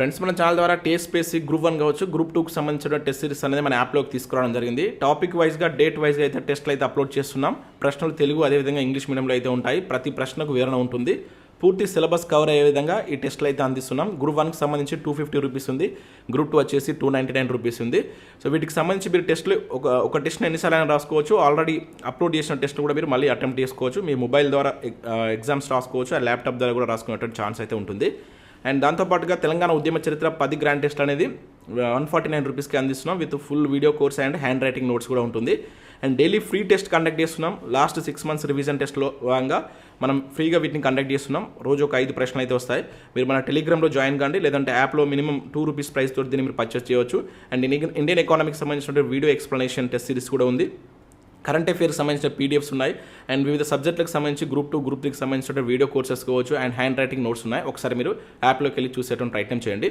Friends మన channel ద్వారా TSPSC group one కావచ్చు గ్రూప్ టూకి సంబంధించిన టెస్ట్ సిరీస్ అనేది మన యాప్లోకి తీసుకురావడం జరిగింది. టాపిక్ వైజ్గా డేట్ వైజ్గా అయితే టెస్ట్లు అయితే అప్లోడ్ చేస్తున్నాం. ప్రశ్నలు తెలుగు అదేవిధంగా ఇంగ్లీష్ మీడియంలో అయితే ఉంటాయి. ప్రతి ప్రశ్నకు వివరణ ఉంటుంది. పూర్తి సిలబస్ కవర్ అయ్యే విధంగా ఈ టెస్ట్లు అయితే అందిస్తున్నాం. గ్రూప్ వన్కి సంబంధించి టూ ఫిఫ్టీ రూపీస్ ఉంది. గ్రూప్ టూ వచ్చేసి టూ నైంటీ నైన్ రూపీస్ ఉంది. సో వీటికి సంబంధించి మీరు టెస్ట్లు ఒక ఒక టెస్ట్ని ఎన్నిసార్లు అయినా రాసుకోవచ్చు. ఆల్రెడీ అప్లోడ్ చేసిన టెస్ట్ కూడా మీరు మళ్ళీ అటెంప్ట్ చేసుకోవచ్చు. మీ మొబైల్ ద్వారా ఎగ్జామ్స్ రాసుకోవచ్చు. ఆ ల్యాప్టాప్ ద్వారా కూడా రాసుకునేటువంటి ఛాన్స్ అయితే ఉంటుంది. అండ్ దాంతోపాటుగా తెలంగాణ ఉద్యమ చరిత్ర పది గ్రాండ్ టెస్ట్ అనేది వన్ ఫార్టీ నైన్ రూపీస్కి అందిస్తున్నాం with full video course and handwriting notes కూడా ఉంటుంది. And daily free test conduct చేస్తున్నాం. లాస్ట్ సిక్స్ మంత్స్ రివిజన్ టెస్ట్లో భాగంగా మనం ఫ్రీగా వీటిని కండక్ట్ చేస్తున్నాం. రోజు ఒక ఐదు ప్రశ్నలు అయితే వస్తాయి. మీరు మన టెలిగ్రామ్లో జాయిన్ కాండి లేదంటే యాప్లో మినిమం టూ రూపీస్ ప్రైస్ తోటి దీన్ని మీరు పర్చేస్ చేయవచ్చు. అండ్ ఇండియన్ ఎకానమీకి సంబంధించిన వీడియో ఎక్స్ప్లెనేషన్ టెస్ట్ సిరీస్ కూడా ఉంది. కరెంట్ అఫేర్స్ సంబంధించిన పీడిఎఫ్స్ ఉన్నాయి. అండ్ వివిధ సబ్జెక్టులకు సంబంధించి గ్రూప్ టూ గ్రూప్ త్రీకి సంబంధించిన వీడియో కోర్సెస్ కావచ్చు అండ్ హ్యాండ్ రైటింగ్ నోట్స్ ఉన్నాయి. ఒకసారి మీరు యాప్లోకి వెళ్ళి చూసేటువంటి ప్రయత్నం చేయండి.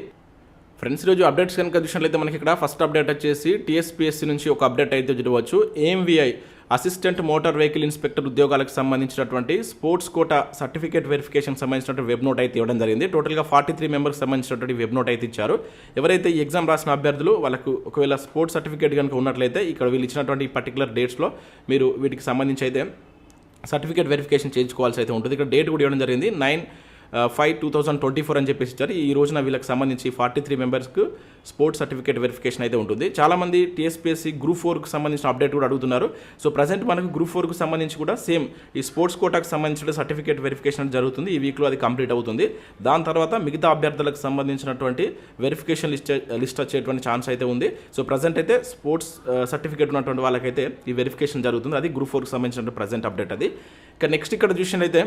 ఫ్రెండ్స్ రోజు అప్డేట్స్ కనుక చూసినట్లయితే మనకి ఇక్కడ ఫస్ట్ అప్డేట్ వచ్చేసి టీఎస్పీఎస్సీ నుంచి ఒక అప్డేట్ అయితే చూడవచ్చు. AMVI assistant motor vehicle inspector ఉద్యోగాలకు సంబంధించినటువంటి స్పోర్ట్స్ కోటా సర్టిఫికేట్ వెరిఫికేషన్ సంబంధించినటువంటి వెబ్ నోట్ అయితే ఇవ్వడం జరిగింది. టోటల్గా ఫార్టీ త్రీ మెంబర్స్ సంబంధించినటువంటి వెబ్ నోట్ అయితే ఇచ్చారు. ఎవరైతే ఈ ఎగ్జామ్ రాసిన అభ్యర్థులు వాళ్ళకు ఒకవేళ స్పోర్ట్స్ సర్టిఫికేట్ కనుక ఉన్నట్లయితే ఇక్కడ వీళ్ళు ఇచ్చినటువంటి పర్టికులర్ డేట్స్లో మీరు వీటికి సంబంధించి అయితే సర్టిఫికేట్ వెరిఫికేషన్ చేయించుకోవాల్సి అయితే ఉంటుంది. ఇక్కడ డేట్ కూడా ఇవ్వడం జరిగింది. Nine five two thousand twenty four అని చెప్పేసి ఇచ్చారు. ఈ రోజున వీళ్ళకి సంబంధించి ఫార్టీ త్రీ మెంబర్స్కి స్పోర్ట్స్ సర్టిఫికేట్ వెరిఫికేషన్ అయితే ఉంటుంది. చాలామంది టీఎస్పీఎస్సీ గ్రూప్ ఫోర్కి సంబంధించిన అప్డేట్ కూడా అడుగుతున్నారు. సో ప్రజెంట్ మనకు గ్రూప్ ఫోర్కి సంబంధించి కూడా సేమ్ ఈ స్పోర్ట్స్ కోటాకు సంబంధించిన సర్టిఫికేట్ వెరిఫికేషన్ జరుగుతుంది. ఈ వీక్లో అది కంప్లీట్ అవుతుంది. దాని తర్వాత మిగతా అభ్యర్థులకు సంబంధించినటువంటి వెరిఫికేషన్ లిస్ట్ లిస్ట్ వచ్చేటువంటి ఛాన్స్ అయితే ఉంది. సో ప్రజెంట్ అయితే స్పోర్ట్స్ సర్టిఫికేట్ ఉన్నటువంటి వాళ్ళకైతే ఈ వెరిఫికేషన్ జరుగుతుంది. అది గ్రూప్ ఫోర్కి సంబంధించిన ప్రజెంట్ అప్డేట్ అది. ఇక నెక్స్ట్ ఇక్కడ చూసినట్లయితే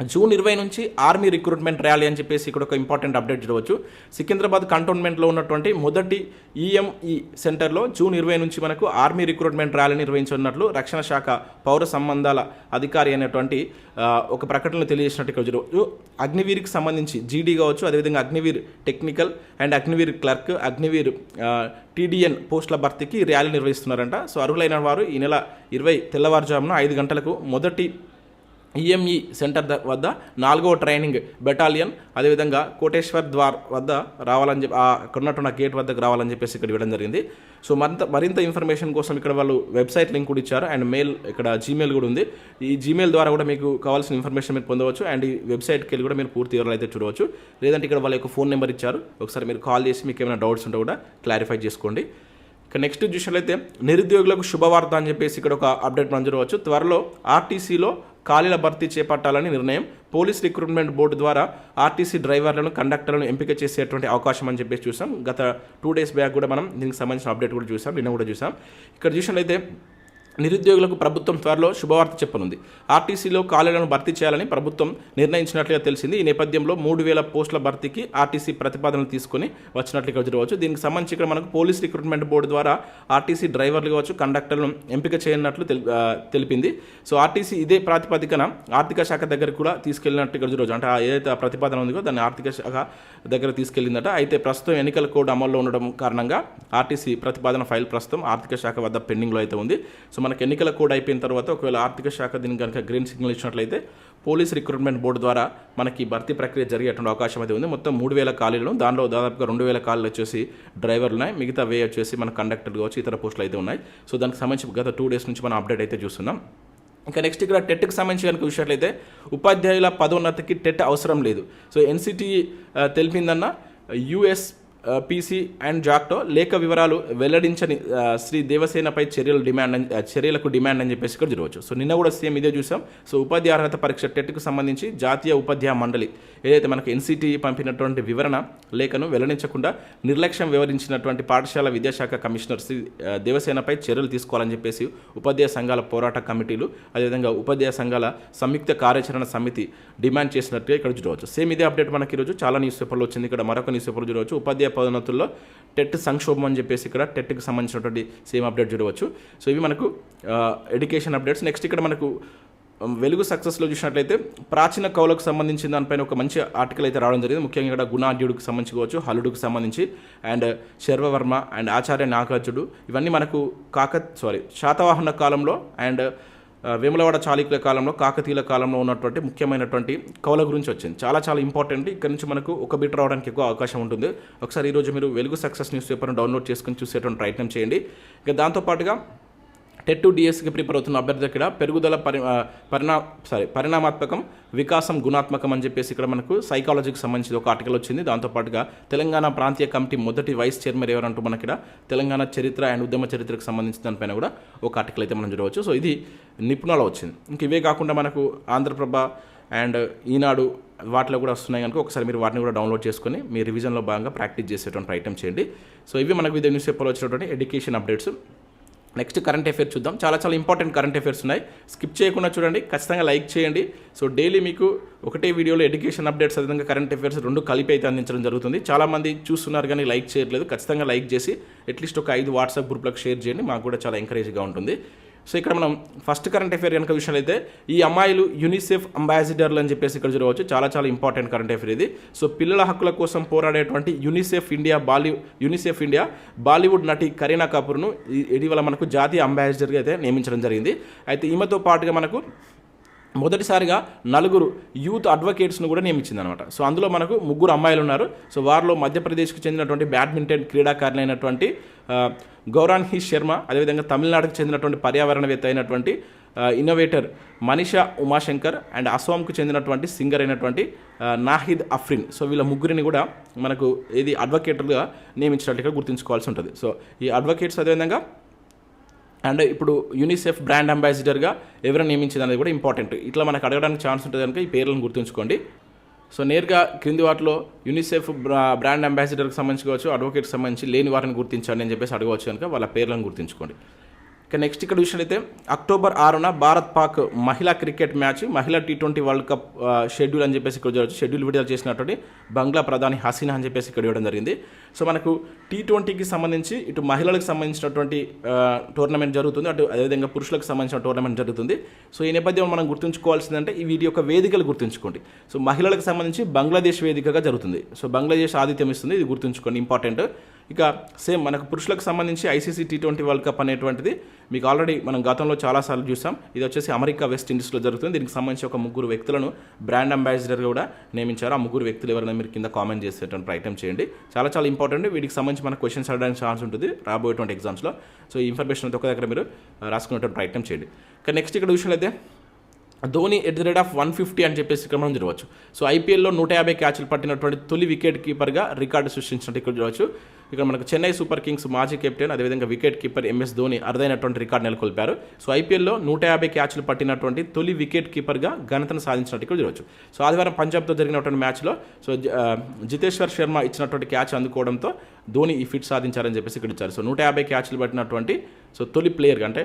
జూన్ ఇరవై నుంచి ఆర్మీ రిక్రూట్మెంట్ ర్యాలీ అని చెప్పేసి ఇక్కడ ఒక ఇంపార్టెంట్ అప్డేట్ చూడవచ్చు. సికింద్రాబాద్ కంటోన్మెంట్లో ఉన్నటువంటి మొదటి ఈఎంఈ సెంటర్లో జూన్ ఇరవై నుంచి మనకు ఆర్మీ రిక్రూట్మెంట్ ర్యాలీ నిర్వహించనున్నట్లు రక్షణ శాఖ పౌర సంబంధాల అధికారి అయినటువంటి ఒక ప్రకటనలో తెలియజేసినట్టు ఇక్కడ చూడవచ్చు అగ్నివీర్కి సంబంధించి జీడీ కావచ్చు అదేవిధంగా Agniveer technical and Agniveer clerk Agniveer TDN పోస్టుల భర్తీకి ర్యాలీ నిర్వహిస్తున్నారంట. సో అర్హులైన వారు ఈ నెల ఇరవై తెల్లవారుజామున ఐదు గంటలకు మొదటి ఈఎంఈ సెంటర్ ద- వద్ద నాలుగవ ట్రైనింగ్ బెటాలియన్ అదేవిధంగా కోటేశ్వర్ ద్వార్ వద్ద రావాలని చెప్పి అక్కడ ఉన్నటువంటి గేట్ వద్దకు రావాలని చెప్పేసి ఇక్కడ ఇవ్వడం జరిగింది. సో మరింత మరింత ఇన్ఫర్మేషన్ కోసం ఇక్కడ వాళ్ళు వెబ్సైట్ లింక్ కూడా ఇచ్చారు అండ్ మెయిల్ ఇక్కడ జీమెయిల్ కూడా ఉంది. ఈ జీమెయిల్ ద్వారా కూడా మీకు కావాల్సిన ఇన్ఫర్మేషన్ మీరు పొందవచ్చు అండ్ ఈ వెబ్సైట్కి వెళ్ళి కూడా మీరు పూర్తి వివరాలు అయితే చూడవచ్చు. లేదంటే ఇక్కడ వాళ్ళ యొక్క ఫోన్ నెంబర్ ఇచ్చారు. ఒకసారి మీరు కాల్ చేసి మీకు ఏమైనా డౌట్స్ ఉంటే కూడా క్లారిఫై చేసుకోండి. ఇక నెక్స్ట్ చూసినట్లయితే నిరుద్యోగులకు శుభవార్త అని చెప్పేసి ఇక్కడ ఒక అప్డేట్ మనం చూడవచ్చు. త్వరలో ఆర్టీసీలో ఖాళీల భర్తీ చేపట్టాలని నిర్ణయం పోలీస్ రిక్రూట్మెంట్ బోర్డు ద్వారా ఆర్టీసీ డ్రైవర్లను కండక్టర్లను ఎంపిక చేసేటువంటి అవకాశం అని చెప్పేసి చూసాం. గత టూ డేస్ బ్యాక్ కూడా మనం దీనికి సంబంధించిన అప్డేట్ కూడా చూసాం. నిన్న కూడా చూసాం. ఇక్కడ చూసినట్లయితే నిరుద్యోగులకు ప్రభుత్వం త్వరలో శుభవార్త చెప్పనుంది. ఆర్టీసీలో ఖాళీలను భర్తీ చేయాలని ప్రభుత్వం నిర్ణయించినట్లుగా తెలిసింది. ఈ నేపథ్యంలో మూడు వేల పోస్టుల భర్తీకి ఆర్టీసీ ప్రతిపాదనలు తీసుకొని వచ్చినట్లుగా చూడవచ్చు దీనికి సంబంధించి ఇక్కడ మనకు పోలీస్ రిక్రూట్మెంట్ బోర్డు ద్వారా ఆర్టీసీ డ్రైవర్లు కావచ్చు కండక్టర్లను ఎంపిక చేయనట్లు తెలి- తెలిపింది. సో ఆర్టీసీ ఇదే ప్రాతిపదికన ఆర్థిక శాఖ దగ్గరకు కూడా తీసుకెళ్ళినట్టు ఇక్కడ చూడవచ్చు అంటే ఏదైతే ఆ ప్రతిపాదన ఉందో దాన్ని ఆర్థిక శాఖ దగ్గర తీసుకెళ్ళిందట. అయితే ప్రస్తుతం ఎన్నికల కోడ్ అమల్లో ఉండడం కారణంగా ఆర్టీసీ ప్రతిపాదన ఫైల్ ప్రస్తుతం ఆర్థిక శాఖ వద్ద పెండింగ్లో అయితే ఉంది. సో మనకి ఎన్నికల కోడ్ అయిపోయిన తర్వాత ఒకవేళ ఆర్థిక శాఖ దీనికి కనుక గ్రీన్ సిగ్నల్ ఇచ్చినట్లయితే పోలీస్ రిక్రూట్మెంట్ బోర్డు ద్వారా మనకి భర్తీ ప్రక్రియ జరిగేటువంటి అవకాశం అయితే ఉంది. మొత్తం మూడు వేల ఖాళీలు దానిలో దాదాపుగా రెండు వేల ఖాళీలు వచ్చేసి డ్రైవర్లు ఉన్నాయి మిగతా వే వచ్చేసి మన కండక్టర్ కావచ్చు ఇతర పోస్టులు అయితే ఉన్నాయి. సో దానికి సంబంధించి గత టూ డేస్ నుంచి మనం అప్డేట్ అయితే చూస్తున్నాం. ఇంకా నెక్స్ట్ ఇక్కడ టెట్కి సంబంధించి కనుక ఉపాధ్యాయుల పదోన్నతికి టెట్ అవసరం లేదు. సో ఎన్సిటి తెలిపిందన్న యుఎస్ పీసీ అండ్ జాక్టో లేఖ వివరాలు వెల్లడించని శ్రీ దేవసేనపై చర్యలు డిమాండ్ చర్యలకు డిమాండ్ అని చెప్పేసి ఇక్కడ చూడవచ్చు. సో నిన్న కూడా సేమ్ ఇదే చూసాం. సో ఉపాధ్యాయ అర్హత పరీక్ష టెట్కు సంబంధించి జాతీయ ఉపాధ్యాయ మండలి ఏదైతే మనకు ఎన్సిటి పంపినటువంటి వివరణ లేఖను వెల్లడించకుండా నిర్లక్ష్యం వివరించినటువంటి పాఠశాల విద్యాశాఖ కమిషనర్ శ్రీ దేవసేనపై చర్యలు తీసుకోవాలని చెప్పేసి ఉపాధ్యాయ సంఘాల పోరాట కమిటీలు అదేవిధంగా ఉపాధ్యాయ సంఘాల సంయుక్త కార్యాచరణ సమితి డిమాండ్ చేసినట్టుగా ఇక్కడ చూడవచ్చు. సేమ్ ఇదే అప్డేట్ మనకి ఈరోజు చాలా న్యూస్ పేపర్లు వచ్చింది. ఇక్కడ మరొక న్యూస్ పేపర్లు చూడవచ్చు. ఉపాధ్యాయ పదోన్నతుల్లో టెట్ సంక్షోభం అని చెప్పేసి ఇక్కడ టెట్కి సంబంధించినటువంటి సేమ్ అప్డేట్ చూడవచ్చు. సో ఇవి మనకు ఎడ్యుకేషన్ అప్డేట్స్. నెక్స్ట్ ఇక్కడ మనకు వెలుగు సక్సెస్లో చూసినట్లయితే ప్రాచీన కవులకు సంబంధించిన దానిపైన ఒక మంచి ఆర్టికల్ అయితే రావడం జరిగింది. ముఖ్యంగా ఇక్కడ గుణాఢ్యుడికి సంబంధించి కావచ్చు హలుడికి సంబంధించి అండ్ శర్వవర్మ అండ్ ఆచార్య నాగార్జుడు ఇవన్నీ మనకు కాక సారీ శాతవాహన కాలంలో అండ్ వేములవాడ చాళుక్యుల కాలంలో కాకతీయుల కాలంలో ఉన్నటువంటి ముఖ్యమైనటువంటి కవుల గురించి వచ్చింది. చాలా చాలా ఇంపార్టెంట్ ఇక్కడ నుంచి మనకు ఒక బిట్ రావడానికి ఎక్కువ అవకాశం ఉంటుంది. ఒకసారి ఈరోజు మీరు వెలుగు సక్సెస్ న్యూస్ పేపర్ను డౌన్లోడ్ చేసుకుని చూసేటువంటి ప్రయత్నం చేయండి. ఇక దాంతోపాటుగా టెట్ టు డిఎస్కి ప్రిపేర్ అవుతున్న అభ్యర్థి ఇక్కడ. పెరుగుదల పరి పరిణా సారీ పరిణామాత్మకం వికాసం గుణాత్మకం అని చెప్పేసి ఇక్కడ మనకు సైకాలజీకి సంబంధించి ఒక ఆర్టికల్ వచ్చింది. దాంతోపాటుగా తెలంగాణ ప్రాంతీయ కమిటీ మొదటి వైస్ చైర్మన్ ఎవరంటూ మనకి ఇక్కడ తెలంగాణ చరిత్ర అండ్ ఉద్యమ చరిత్రకు సంబంధించిన దానిపైన కూడా ఒక ఆర్టికల్ అయితే మనం చూడవచ్చు. సో ఇది నిపుణుల వచ్చింది. ఇంక ఇవే కాకుండా మనకు ఆంధ్రప్రభ అండ్ ఈనాడు వాటిలో కూడా వస్తున్నాయి కనుక ఒకసారి మీరు వాటిని కూడా డౌన్లోడ్ చేసుకొని మీ రివిజన్లో భాగంగా ప్రాక్టీస్ చేసేటువంటి ప్రయత్నం చేయండి. సో ఇవి మనకు వివిధ న్యూస్ పేపర్లో వచ్చినటువంటి education updates next current affair చూద్దాం. చాలా చాలా ఇంపార్టెంట్ కరెంట్ అఫేర్స్ ఉన్నాయి. స్కిప్ చేయకుండా చూడండి. ఖచ్చితంగా లైక్ చేయండి. సో డైలీ మీకు ఒకటే వీడియోలో ఎడ్యుకేషన్ అప్డేట్స్ అదేవిధంగా కరెంట్ అఫేర్స్ రెండు కలిపి అయితే అందించడం జరుగుతుంది. చాలామంది చూస్తున్నారు కానీ లైక్ చేయట్లేదు. ఖచ్చితంగా లైక్ చేసి అట్లీస్ట్ ఒక ఐదు వాట్సాప్ గ్రూప్లకు షేర్ చేయండి. మాకు కూడా చాలా ఎంకరేజ్గా ఉంటుంది. సో ఇక్కడ మనం ఫస్ట్ కరెంట్ అఫేర్ కనుక విషయంలో అయితే ఈ అమ్మాయిలు యూనిసెఫ్ అంబాసిడర్లు అని చెప్పేసి ఇక్కడ చూడవచ్చు. చాలా చాలా ఇంపార్టెంట్ కరెంట్ అఫేర్ ఇది. సో పిల్లల హక్కుల కోసం పోరాడేటువంటి యూనిసెఫ్ ఇండియా బాలీ యూనిసెఫ్ ఇండియా బాలీవుడ్ నటి కరీనా కపూర్ను ఇటీవల మనకు జాతీయ అంబాసిడర్గా అయితే నియమించడం జరిగింది. అయితే ఈమెతో పాటుగా మనకు మొదటిసారిగా నలుగురు యూత్ అడ్వకేట్స్ను కూడా నియమించింది అనమాట సో అందులో మనకు ముగ్గురు అమ్మాయిలు ఉన్నారు. సో వారిలో మధ్యప్రదేశ్కు చెందినటువంటి బ్యాడ్మింటన్ క్రీడాకారులు అయినటువంటి గౌరాన్ శర్మ అదేవిధంగా తమిళనాడుకు చెందినటువంటి పర్యావరణవేత్త అయినటువంటి ఇన్నోవేటర్ మనీషా ఉమాశంకర్ అండ్ అస్సాంకు చెందినటువంటి సింగర్ అయినటువంటి నాహిద్ అఫ్రిన్. సో వీళ్ళ ముగ్గురిని కూడా మనకు ఇది అడ్వకేట్లుగా నియమించినట్టుగా గుర్తుంచుకోవాల్సి ఉంటుంది. సో ఈ అడ్వకేట్స్ అదేవిధంగా అండ్ ఇప్పుడు యూనిసెఫ్ బ్రాండ్ అంబాసిడర్గా ఎవరైనా నియమించింది అనేది కూడా ఇంపార్టెంట్. ఇట్లా మనకు అడగడానికి ఛాన్స్ ఉంటుంది కనుక ఈ పేర్లను గుర్తుంచుకోండి. సో నేరుగా క్రింది వాటిలో యూనిసెఫ్ బ్రాండ్ అంబాసిడర్కి సంబంధించి కావచ్చు అడ్వకేట్కి సంబంధించి లేని వారిని గుర్తించండి అని చెప్పేసి అడగవచ్చు కనుక వాళ్ళ పేర్లను గుర్తుంచుకోండి. ఇక నెక్స్ట్ ఇక్కడ విషయం అయితే అక్టోబర్ ఆరున భారత్ పాక్ మహిళా క్రికెట్ మ్యాచ్ మహిళా T twenty world cup schedule అని చెప్పేసి ఇక్కడ చూడవచ్చు షెడ్యూల్ విడుదల చేసినటువంటి బంగ్లా ప్రధాని హసీనా అని చెప్పేసి ఇక్కడ ఇవ్వడం జరిగింది. సో మనకు టీ ట్వంటీకి సంబంధించి ఇటు మహిళలకు సంబంధించినటువంటి టోర్నమెంట్ జరుగుతుంది. అటు అదేవిధంగా పురుషులకు సంబంధించిన టోర్నమెంట్ జరుగుతుంది. సో ఈ నేపథ్యంలో మనం గుర్తుంచుకోవాల్సిందంటే ఈ వీటి యొక్క వేదికలు గుర్తుంచుకోండి. సో మహిళలకు సంబంధించి బంగ్లాదేశ్ వేదికగా జరుగుతుంది. సో బంగ్లాదేశ్ ఆతిథ్యం ఇస్తుంది. ఇది గుర్తుంచుకోండి. ఇంపార్టెంట్. ఇక సేమ్ మనకు పురుషులకు సంబంధించి ICC T twenty world cup అనేటువంటిది మీకు ఆల్రెడీ మనం గతంలో చాలాసార్లు చూసాం. ఇది వచ్చేసి అమెరికా వెస్ట్ ఇండీస్లో జరుగుతుంది. దీనికి సంబంధించి ఒక ముగ్గురు వ్యక్తులను బ్రాండ్ అంబాసిడర్ కూడా నియమించారు. ఆ ముగ్గురు వ్యక్తులు ఎవరైనా మీరు కింద కామెంట్ చేసేటువంటి ప్రయత్నం చేయండి. చాలా చాలా ఇంపార్టెంట్. వీటికి సంబంధించి మనకు క్వశ్చన్స్ అడగడానికి ఛాన్స్ ఉంటుంది రాబోయేటువంటి ఎగ్జామ్స్లో. సో ఈ ఇన్ఫర్మేషన్ ఒక దగ్గర మీరు రాసుకునేటువంటి ప్రయత్నం చేయండి. ఇక నెక్స్ట్ ఇక్కడ విషయంలో అయితే Dhoni at the rate of one fifty అని చెప్పేసి ఇక్కడ మనం చూడవచ్చు సో ఐపీఎల్లో నూట యాభై క్యాచ్లు పట్టినటువంటి తొలి వికెట్ కీపర్గా రికార్డు సృష్టించినట్టు ఇక్కడ చూడవచ్చు. ఇక్కడ మనకు చెన్నై సూపర్ కింగ్స్ మాజీ కెప్టెన్ అదేవిధంగా వికెట్ కీపర్ ఎంఎస్ ధోని అరుదైనటువంటి రికార్డు నెలకొల్పారు. సో ఐపీఎల్లో నూట యాభై క్యాచ్లు పట్టినటువంటి తొలి వికెట్ కీపర్గా ఘనతను సాధించినట్టు ఇక్కడ చూడవచ్చు. సో ఆదివారం పంజాబ్తో జరిగినటువంటి మ్యాచ్లో సో జితేశ్వర్ శర్మ ఇచ్చినటువంటి క్యాచ్ అందుకోవడంతో ధోని ఈ ఫిట్ సాధించారని చెప్పేసి ఇక్కడ ఇచ్చారు. సో నూట యాభై క్యాచ్లు పట్టినటువంటి సో తొలి ప్లేయర్ అంటే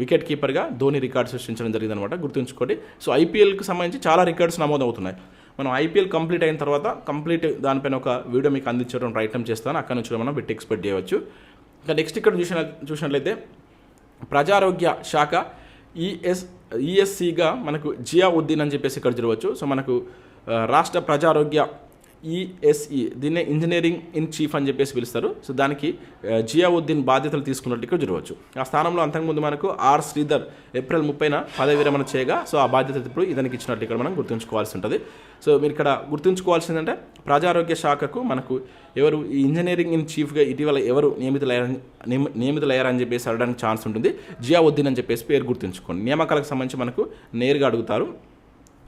వికెట్ కీపర్గా ధోని రికార్డు సృష్టించడం జరిగిందనమాట గుర్తుంచుకోండి. సో ఐపీఎల్కి సంబంధించి చాలా రికార్డ్స్ నమోదవుతున్నాయి. మనం ఐపీఎల్ కంప్లీట్ అయిన తర్వాత కంప్లీట్ దానిపైన ఒక వీడియో మీకు అందించడం ప్రయత్నం చేస్తాను. అక్కడ నుంచి మనం బిట్ ఎక్స్పెక్ట్ చేయవచ్చు. ఇంకా నెక్స్ట్ ఇక్కడ చూసిన చూసినట్లయితే ప్రజారోగ్య శాఖ ఈఎస్ ఈఎస్సిగా మనకు జియా ఉద్దీన్ అని చెప్పేసి ఇక్కడ చూడవచ్చు సో మనకు రాష్ట్ర ప్రజారోగ్య ఈఎస్ఈ దీన్నే ఇంజనీరింగ్ ఇన్ చీఫ్ అని చెప్పేసి పిలుస్తారు. సో దానికి జియావుద్దీన్ బాధ్యతలు తీసుకున్నట్టు ఇక్కడ చూడవచ్చు. ఆ స్థానంలో అంతకుముందు మనకు ఆర్ శ్రీధర్ ఏప్రిల్ ముప్పైన పదవి విరమణ చేయగా సో ఆ బాధ్యత ఇప్పుడు ఇతనికి ఇచ్చినట్టు ఇక్కడ మనం గుర్తుంచుకోవాల్సి ఉంటుంది. సో మీరు ఇక్కడ గుర్తుంచుకోవాల్సిందంటే ప్రజారోగ్య శాఖకు మనకు ఎవరు ఈ ఇంజనీరింగ్ ఇన్ చీఫ్గా ఇటీవల ఎవరు నియమితులయ్యారని నియమ- నియమితులయ్యారని చెప్పేసి అడగడానికి ఛాన్స్ ఉంటుంది. జియావుద్దీన్ అని చెప్పేసి పేరు గుర్తుంచుకోండి. నియామకాలకు సంబంధించి మనకు నేరుగా అడుగుతారు.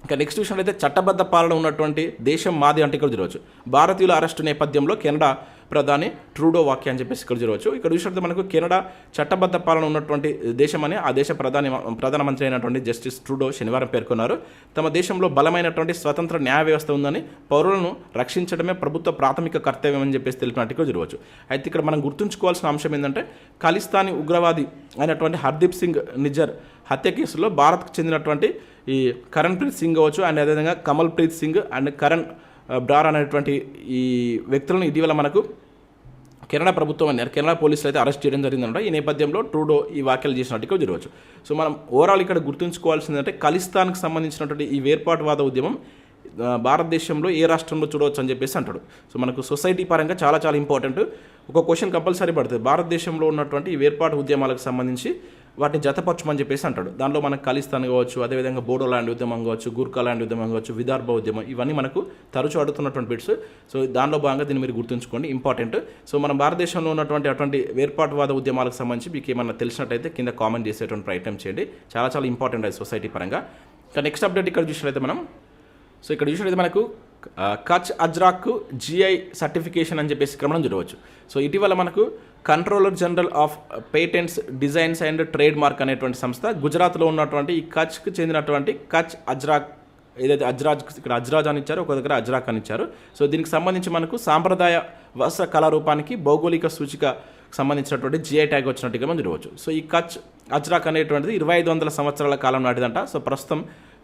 ఇంకా నెక్స్ట్ విషయంలో అయితే చట్టబద్ధ పాలన ఉన్నటువంటి దేశం మాది అంటే ఇక్కడ చూడవచ్చు. భారతీయుల అరెస్టు నేపథ్యంలో కెనడా ప్రధాని ట్రూడో వాక్య అని చెప్పేసి ఇక్కడ చూడవచ్చు. ఇక్కడ చూసినట్టు మనకు కెనడా చట్టబద్ధ పాలన ఉన్నటువంటి దేశం అని ఆ దేశ ప్రధాని ప్రధానమంత్రి అయినటువంటి జస్టిస్ ట్రూడో శనివారం పేర్కొన్నారు. తమ దేశంలో బలమైనటువంటి స్వతంత్ర న్యాయ వ్యవస్థ ఉందని పౌరులను రక్షించడమే ప్రభుత్వ ప్రాథమిక కర్తవ్యం అని చెప్పేసి తెలిపినట్టు ఇక్కడ చూడవచ్చు. అయితే ఇక్కడ మనం గుర్తుంచుకోవాల్సిన అంశం ఏంటంటే ఖలిస్తానీ ఉగ్రవాది అయినటువంటి హర్దీప్ సింగ్ నిజర్ హత్య కేసులో భారత్కు చెందినటువంటి ఈ కరణ్ ప్రీత్ సింగ్ కావచ్చు అండ్ అదేవిధంగా కమల్ ప్రీత్ సింగ్ అండ్ కరణ్ బ్రార్ అనేటువంటి ఈ వ్యక్తులను ఇటీవల మనకు కెనడా ప్రభుత్వం అన్నారు కెనడా పోలీసులు అయితే అరెస్ట్ చేయడం జరిగిందంట. ఈ నేపథ్యంలో ట్రూడో ఈ వ్యాఖ్యలు చేసినట్టుగా జరగవచ్చు. సో మనం ఓవరాల్ ఇక్కడ గుర్తుంచుకోవాల్సిందంటే ఖలిస్తాన్కి సంబంధించినటువంటి ఈ వేర్పాటువాద ఉద్యమం భారతదేశంలో ఏ రాష్ట్రంలో చూడవచ్చు అని చెప్పేసి అంటాడు. సో మనకు సొసైటీ పరంగా చాలా చాలా ఇంపార్టెంట్. ఒక క్వశ్చన్ కంపల్సరీ పడుతుంది. భారతదేశంలో ఉన్నటువంటి ఈ వేర్పాటు ఉద్యమాలకు సంబంధించి వాటిని జతపరచమని చెప్పేసి అంటాడు. దానిలో మనకు ఖలిస్తాన్ కావచ్చు అదేవిధంగా బోడో ల్యాండ్ ఉద్యమం కావచ్చు గూర్ఖా ల్యాండ్ ఉద్యమం కావచ్చు విదర్భ ఉద్యమం ఇవన్నీ మనకు తరచూ అడుగుతున్నటువంటి బిట్స్ సో దానిలో భాగంగా దీన్ని మీరు గుర్తుంచుకోండి ఇంపార్టెంట్ సో మన భారతదేశంలో ఉన్నటువంటి అటువంటి వేర్పాటువాద ఉద్యమాలకు సంబంధించి మీకు ఏమన్నా తెలిసినట్టయితే కింద కామెంట్ చేసేటువంటి ప్రయత్నం చేయండి. చాలా చాలా ఇంపార్టెంట్ అది సొసైటీ పరంగా. ఇంకా నెక్స్ట్ అప్డేట్ ఇక్కడ చూసినట్లయితే మనం సో ఇక్కడ చూసినట్లయితే మనకు కచ్ అజ్రాక్ జిఐ సర్టిఫికేషన్ అని చెప్పేసి క్రమం చూడవచ్చు. సో ఇటీవల మనకు controller general of patents designs and trademark అనేటువంటి సంస్థ గుజరాత్లో ఉన్నటువంటి ఈ కచ్కి చెందినటువంటి కచ్ అజ్రాక్ ఏదైతే అజ్రాజ్ ఇక్కడ అజ్రాజ్ అని ఇచ్చారో ఒక దగ్గర అజ్రాక్ అని ఇచ్చారు. సో దీనికి సంబంధించి మనకు సాంప్రదాయ వస్త్ర కళారూపానికి భౌగోళిక సూచిక సంబంధించినటువంటి జిఐ ట్యాగ్ వచ్చినట్టుగా మనం చూడవచ్చు. సో ఈ కచ్ అజ్రాక్ అనేటువంటిది ఇరవై ఐదు వందల సంవత్సరాల కాలం నాటిదంట. సో ప్రస్తుతం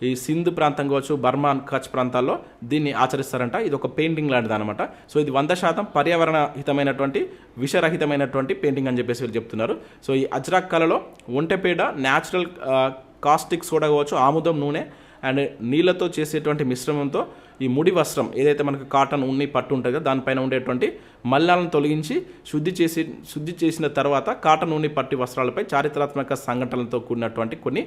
ఈ సింధ్ ప్రాంతం కావచ్చు బర్మా కచ్ ప్రాంతాల్లో దీన్ని ఆచరిస్తారంట. ఇది ఒక పెయింటింగ్ లాంటిది అనమాట సో ఇది వంద శాతం పర్యావరణ హితమైనటువంటి విషరహితమైనటువంటి పెయింటింగ్ అని చెప్పేసి వీళ్ళు చెప్తున్నారు. సో ఈ అజ్రాక్ కళలో ఒంటెపేడ న్యాచురల్ కాస్టిక్ సోడా కావచ్చు ఆముదం నూనె అండ్ నీళ్ళతో చేసేటువంటి మిశ్రమంతో ఈ ముడి వస్త్రం ఏదైతే మనకు కాటన్ ఉన్ని పట్టు ఉంటుంది కదా దానిపైన ఉండేటువంటి మల్లాలను తొలగించి శుద్ధి చేసి శుద్ధి చేసిన తర్వాత కాటన్ ఉన్ని పట్టి వస్త్రాలపై చారిత్రాత్మక సంఘటనలతో కూడినటువంటి కొన్ని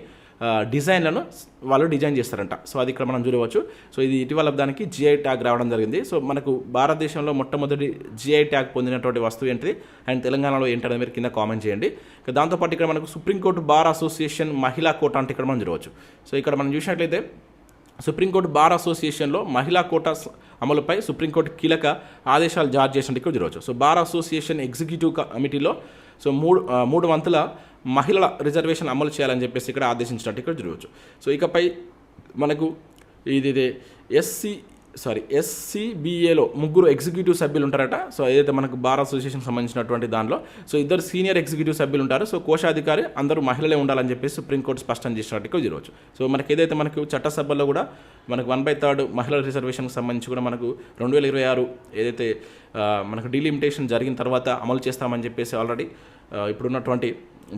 డిజైన్లను వాళ్ళు డిజైన్ చేస్తారంట. సో అది ఇక్కడ మనం చూడవచ్చు. సో ఇది ఇటీవల దానికి జిఐ ట్యాగ్ రావడం జరిగింది. సో మనకు భారతదేశంలో మొట్టమొదటి జిఐ ట్యాగ్ పొందినటువంటి వస్తువు ఏంటిది? అండ్ తెలంగాణలో ఏంటనేది మీరు కింద కామెంట్ చేయండి. దాంతోపాటు ఇక్కడ మనకు సుప్రీంకోర్టు బార్ అసోసియేషన్ మహిళా కోట అంటే ఇక్కడ మనం చూడవచ్చు. సో ఇక్కడ మనం చూసినట్లయితే సుప్రీంకోర్టు బార్ అసోసియేషన్లో మహిళా కోటా అమలుపై సుప్రీంకోర్టు కీలక ఆదేశాలు జారీ చేసినట్టు ఇక్కడ చూడవచ్చు. సో బార్ అసోసియేషన్ ఎగ్జిక్యూటివ్ కమిటీలో సో మూడు మూడు వంతుల మహిళల రిజర్వేషన్ అమలు చేయాలని చెప్పేసి ఇక్కడ ఆదేశించినట్టు ఇక్కడ చూడవచ్చు సో ఇకపై మనకు ఇది ఎస్సీ సారీ ఎస్సీబీఏలో ముగ్గురు ఎగ్జిక్యూటివ్ సభ్యులు ఉంటారట. సో ఏదైతే మనకు బార్ అసోసియేషన్ సంబంధించినటువంటి దానిలో సో ఇద్దరు సీనియర్ ఎగ్జిక్యూటివ్ సభ్యులు ఉంటారు. సో కోశాధికారి అందరూ మహిళలే ఉండాలని చెప్పేసి సుప్రీంకోర్టు స్పష్టం చేసినట్టు ఇక్కడ చూడవచ్చు సో మనకి ఏదైతే మనకు చట్టసభలో కూడా మనకు వన్ బై థర్డ్ మహిళల రిజర్వేషన్కి సంబంధించి కూడా మనకు రెండు వేల ఇరవై ఆరు ఏదైతే మనకు డీలిమిటేషన్ జరిగిన తర్వాత అమలు చేస్తామని చెప్పేసి ఆల్రెడీ ఇప్పుడున్నటువంటి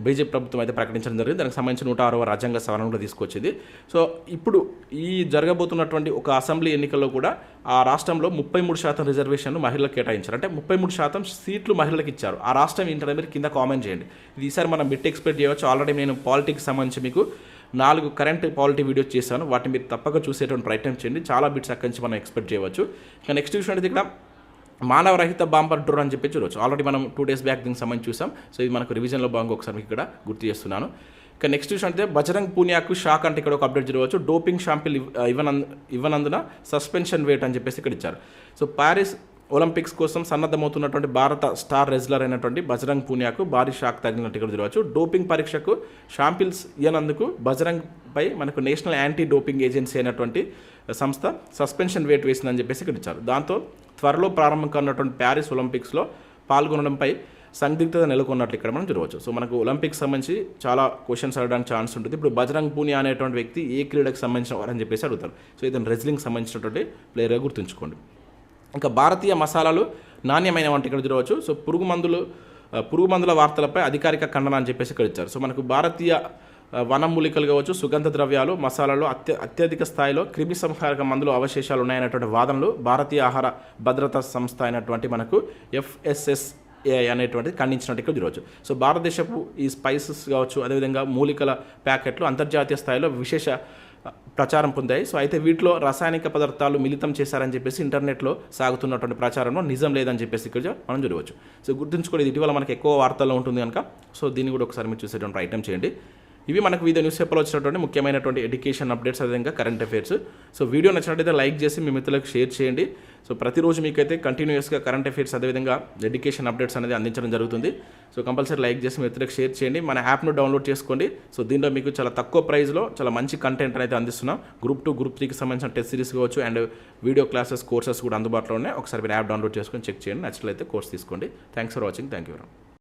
బీజేపీ ప్రభుత్వం అయితే ప్రకటించడం జరిగింది. దానికి సంబంధించి నూట ఆరవ రాజ్యాంగ సవరణ కూడా తీసుకొచ్చింది. సో ఇప్పుడు ఈ జరగబోతున్నటువంటి ఒక అసెంబ్లీ ఎన్నికల్లో కూడా ఆ రాష్ట్రంలో ముప్పై మూడు శాతం రిజర్వేషన్లు మహిళలకు కేటాయించారు. అంటే ముప్పై మూడు శాతం సీట్లు మహిళలకు ఇచ్చారు. ఆ రాష్ట్రం ఏంటనే మీరు కింద కామెంట్ చేయండి. ఇది ఈసారి మనం బిట్ ఎక్స్పెక్ట్ చేయవచ్చు. ఆల్రెడీ నేను పాలిటిక్స్ సంబంధించి మీకు నాలుగు కరెంట్ పాలిటీ వీడియోస్ చేశాను. వాటిని మీరు తప్పక చూసేటువంటి ప్రయత్నం చేయండి. చాలా బిట్స్ అక్కడి నుంచి మనం ఎక్స్పెక్ట్ చేయవచ్చు. ఇంకా నెక్స్ట్ విషయం అయితే ఇక్కడ మానవరహిత బాంబర్ డ్రోన్ అని చెప్పి చూడవచ్చు ఆల్రెడీ మనం టూ డేస్ బ్యాక్ దీనికి సంబంధించి చూసాం. సో ఇది మనకు రివిజన్లో భాగంగా ఒకసారి మీకు ఇక్కడ గుర్తు చేస్తున్నాను. ఇక నెక్స్ట్ విషయం అంటే బజరంగ్ పూనియాకు షాక్ అంటే ఇక్కడ ఒక అప్డేట్ చూడవచ్చు. డోపింగ్ షాంపిల్ ఇవ్వనందు ఇవ్వనందున సస్పెన్షన్ వేట్ అని చెప్పేసి ఇక్కడ ఇచ్చారు. సో ప్యారిస్ ఒలింపిక్స్ కోసం సన్నద్ధమవుతున్నటువంటి భారత స్టార్ రెజ్లర్ అయినటువంటి బజరంగ్ పూనియాకు భారీ షాక్ తగిలినట్టుగా చూడవచ్చు. డోపింగ్ పరీక్షకు షాంపిల్స్ ఇయనందుకు బజరంగ్ పై మనకు నేషనల్ యాంటీ డోపింగ్ ఏజెన్సీ అయినటువంటి సంస్థ సస్పెన్షన్ వేట్ వేసిందని చెప్పేసి ఇక్కడ ఇచ్చారు. దాంతో త్వరలో ప్రారంభం కానున్నటువంటి ప్యారిస్ ఒలింపిక్స్లో పాల్గొనడంపై సందిగ్ధత నెలకొన్నట్లు ఇక్కడ మనం చూడవచ్చు. సో మనకు ఒలింపిక్స్ సంబంధించి చాలా క్వశ్చన్స్ అడగడానికి ఛాన్స్ ఉంటుంది. ఇప్పుడు బజరంగ్ పూనియా అనేటువంటి వ్యక్తి ఏ క్రీడకు సంబంధించిన వారని చెప్పేసి అడుగుతారు. సో ఇతను రెజ్లింగ్ సంబంధించినటువంటి ప్లేయర్గా గుర్తుంచుకోండి. ఇంకా భారతీయ మసాలాలు నాణ్యమైన వంట ఇక్కడ చూడవచ్చు. సో పురుగు మందులు పురుగు మందుల వార్తలపై అధికారిక ఖండన అని చెప్పేసి ఇక్కడ ఇచ్చారు. సో మనకు భారతీయ వన వనమూలికలు కావచ్చు సుగంధ ద్రవ్యాలు మసాలాలు అత్య అత్యధిక స్థాయిలో క్రిమి సంహారక మందులు అవశేషాలు ఉన్నాయనేటువంటి వాదనలు భారతీయ ఆహార భద్రతా సంస్థ అయినటువంటి మనకు ఎఫ్ఎస్ఎస్ఏ అనేటువంటిది ఖండించినట్టు ఇక్కడ చూడవచ్చు. సో భారతదేశపు ఈ స్పైసెస్ కావచ్చు అదేవిధంగా మూలికల ప్యాకెట్లు అంతర్జాతీయ స్థాయిలో విశేష ప్రచారం పొందాయి. సో అయితే వీటిలో రసాయనిక పదార్థాలు మిళితం చేశారని చెప్పేసి ఇంటర్నెట్లో సాగుతున్నటువంటి ప్రచారంలో నిజం లేదని చెప్పేసి ఇక్కడ మనం చూడవచ్చు. సో గుర్తుంచుకోండి ఇది ఇటీవల మనకి ఎక్కువ వార్తల్లో ఉంటుంది కనుక. సో దీన్ని కూడా ఒకసారి మీరు చూసేటువంటి ప్రయత్నం చేయండి. ఇవి మనకు వివిధ న్యూస్ పేపర్లో వచ్చినటువంటి ముఖ్యమైనటువంటి ఎడ్యుకేషన్ అప్డేట్స్ అదేవిధంగా కరెంట్ అఫైర్స్ సో వీడియో నచ్చినట్టయితే లైక్ చేసి మీ మిత్రులకు షేర్ చేయండి. సో ప్రతిరోజు మీకైతే కంటిన్యూస్గా కరెంట్ అఫైర్స్ అదేవిధంగా ఎడ్యుకేషన్ అప్డేట్స్ అనేది అందించడం జరుగుతుంది. సో కంపల్సరీ లైక్ చేసి మీ మిత్రులకు షేర్ చేయండి. మన యాప్ను డౌన్లోడ్ చేసుకోండి. సో దీంట్లో మీకు చాలా తక్కువ ప్రైస్లో చాలా మంచి కంటెంట్ అనేది అందిస్తున్నాం. గ్రూప్ టూ గ్రూప్ త్రీకి సంబంధించిన టెస్ట్ సిరీస్ కావచ్చు అండ్ వీడియో క్లాసెస్ కోర్సెస్ కూడా అందుబాటులో ఉన్నాయి. ఒకసారి మీరు యాప్ డౌన్లోడ్ చేసుకొని చెక్ చేయండి. నచ్చినట్లయితే కోర్స్ తీసుకోండి. Thanks for watching thank you